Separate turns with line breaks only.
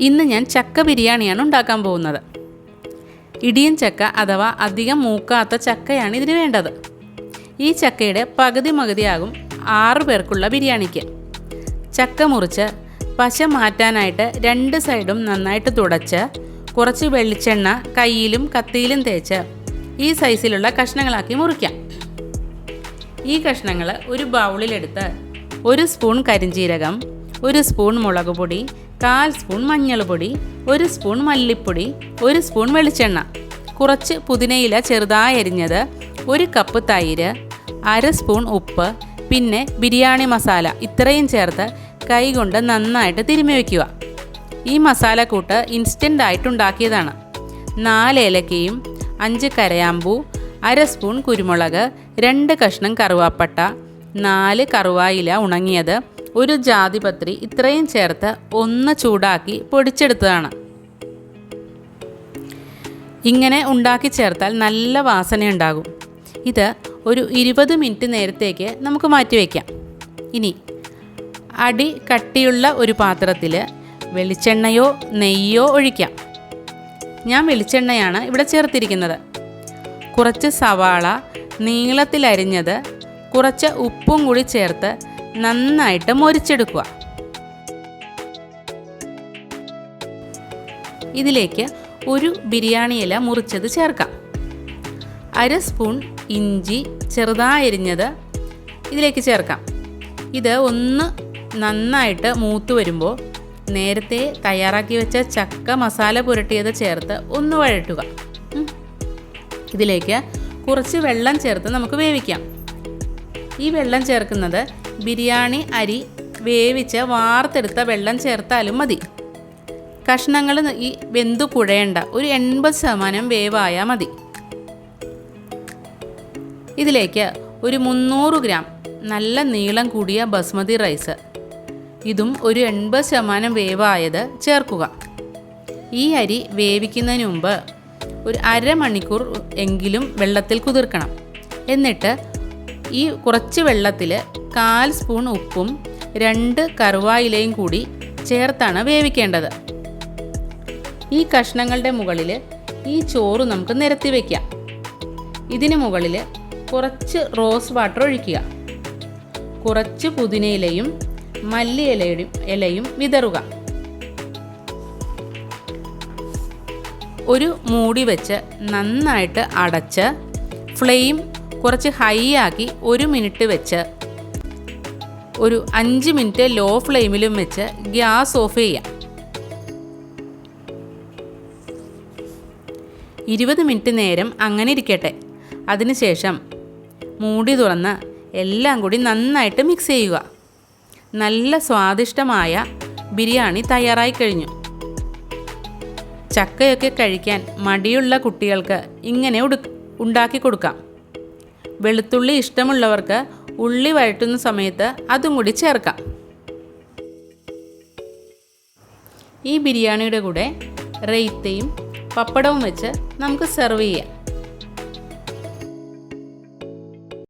ഇന്ന് ഞാൻ ചക്ക ബിരിയാണിയാണ് ഉണ്ടാക്കാൻ പോകുന്നത്. ഇടിയൻ ചക്ക അഥവാ അധികം മൂക്കാത്ത ചക്കയാണ് ഇതിന് വേണ്ടത്. ഈ ചക്കയുടെ പകുതി മകുതിയാകും ആറു പേർക്കുള്ള ബിരിയാണിക്ക്. ചക്ക മുറിച്ച് പശ മാറ്റാനായിട്ട് രണ്ട് സൈഡും നന്നായിട്ട് തുടച്ച് കുറച്ച് വെളിച്ചെണ്ണ കയ്യിലും കത്തിയിലും തേച്ച് ഈ സൈസിലുള്ള കഷ്ണങ്ങളാക്കി മുറിക്കാം. ഈ കഷ്ണങ്ങൾ ഒരു ബൗളിലെടുത്ത് ഒരു സ്പൂൺ കരിഞ്ജീരകം ഒരു സ്പൂൺ മുളക് പൊടി കാൽ സ്പൂൺ മഞ്ഞൾപ്പൊടി ഒരു സ്പൂൺ മല്ലിപ്പൊടി ഒരു സ്പൂൺ വെളിച്ചെണ്ണ. കുറച്ച് പുതിനയില ചെറുതായി അരിഞ്ഞത് ഒരു കപ്പ് തൈര് അര സ്പൂൺ ഉപ്പ് പിന്നെ ബിരിയാണി മസാല ഇത്രയും ചേർത്ത് കൈകൊണ്ട് നന്നായിട്ട് തിരുമ്മി വയ്ക്കുക. ഈ മസാലക്കൂട്ട് ഇൻസ്റ്റന്റ് ആയിട്ട് ഉണ്ടാക്കിയതാണ്. നാല് ഏലക്കയും അഞ്ച് കരയാമ്പൂ അര സ്പൂൺ കുരുമുളക് രണ്ട് കഷ്ണം കറുവാപ്പട്ട നാല് കറുവായില ഉണങ്ങിയത് ഒരു ജാതിപത്രി ഇത്രയും ചേർത്ത് ഒന്ന് ചൂടാക്കി പൊടിച്ചെടുത്തതാണ്. ഇങ്ങനെ ഉണ്ടാക്കി ചേർത്താൽ നല്ല വാസനയുണ്ടാകും. ഇത് ഒരു ഇരുപത് മിനിറ്റ് നേരത്തേക്ക് നമുക്ക് മാറ്റിവെക്കാം ഇനി അടി കട്ടിയുള്ള ഒരു പാത്രത്തിൽ വെളിച്ചെണ്ണയോ നെയ്യോ ഒഴിക്കാം. ഞാൻ വെളിച്ചെണ്ണയാണ് ഇവിടെ ചേർത്തിരിക്കുന്നത്. കുറച്ച് സവാള നീളത്തിലരിഞ്ഞത് കുറച്ച് ഉപ്പും കൂടി ചേർത്ത് നന്നായിട്ട് മൊരിച്ചെടുക്കുക ഇതിലേക്ക് ഒരു ബിരിയാണി ഇല മുറിച്ചത് ചേർക്കാം. അര സ്പൂൺ ഇഞ്ചി ചെറുതായരിഞ്ഞത് ഇതിലേക്ക് ചേർക്കാം. ഇത് ഒന്ന് നന്നായിട്ട് മൂത്ത് വരുമ്പോൾ നേരത്തെ തയ്യാറാക്കി വെച്ച ചക്ക മസാല പുരട്ടിയത് ചേർത്ത് ഒന്ന് വഴറ്റുക. ഇതിലേക്ക് കുറച്ച് വെള്ളം ചേർത്ത് നമുക്ക് വേവിക്കാം. ഈ വെള്ളം ചേർക്കുന്നത് ബിരിയാണി അരി വേവിച്ച് വാർത്തെടുത്ത വെള്ളം ചേർത്താലും മതി. കഷ്ണങ്ങൾ ഈ വെന്തു കുഴയേണ്ട ഒരു എൺപത് ശതമാനം വേവായാൽ മതി. ഇതിലേക്ക് ഒരു മുന്നൂറ് ഗ്രാം നല്ല നീളം കൂടിയ ബസ്മതി റൈസ്. ഇതും ഒരു എൺപത് ശതമാനം വേവായത് ചേർക്കുക. ഈ അരി വേവിക്കുന്നതിന് മുമ്പ് ഒരു അരമണിക്കൂർ എങ്കിലും വെള്ളത്തിൽ കുതിർക്കണം. എന്നിട്ട് ഈ കുറച്ച് വെള്ളത്തിൽ കാൽ സ്പൂൺ ഉപ്പും രണ്ട് കറുവായിലയും കൂടി ചേർത്താണ് വേവിക്കേണ്ടത്. ഈ കഷ്ണങ്ങളുടെ മുകളിൽ ഈ ചോറ് നമുക്ക് നിരത്തി വയ്ക്കാം ഇതിന് മുകളിൽ കുറച്ച് റോസ് വാട്ടർ ഒഴിക്കുക. കുറച്ച് പുതിനയിലയും മല്ലി ഇലയും ഇലയും വിതറുക. ഒരു മൂടി വെച്ച് നന്നായിട്ട് അടച്ച് ഫ്ലെയിം കുറച്ച് ഹൈ ആക്കി ഒരു മിനിറ്റ് വെച്ച് ഒരു അഞ്ച് മിനിറ്റ് ലോ ഫ്ലെയിമിലും വെച്ച് ഗ്യാസ് ഓഫ് ചെയ്യാം. ഇരുപത് മിനിറ്റ് നേരം അങ്ങനെ ഇരിക്കട്ടെ. അതിനുശേഷം മൂടി തുറന്ന് എല്ലാം കൂടി നന്നായിട്ട് മിക്സ് ചെയ്യുക. നല്ല സ്വാദിഷ്ടമായ ബിരിയാണി തയ്യാറായി കഴിഞ്ഞു. ചക്കയൊക്കെ കഴിക്കാൻ മടിയുള്ള കുട്ടികൾക്ക് ഇങ്ങനെ ഉണ്ടാക്കി കൊടുക്കാം. വെളുത്തുള്ളി ഇഷ്ടമുള്ളവർക്ക് ഉള്ളി വഴറ്റുന്ന സമയത്ത് അതും കൂടി ചേർക്കാം. ഈ ബിരിയാണിയുടെ കൂടെ റൈത്തയും പപ്പടവും വെച്ച് നമുക്ക് സെർവ് ചെയ്യാം.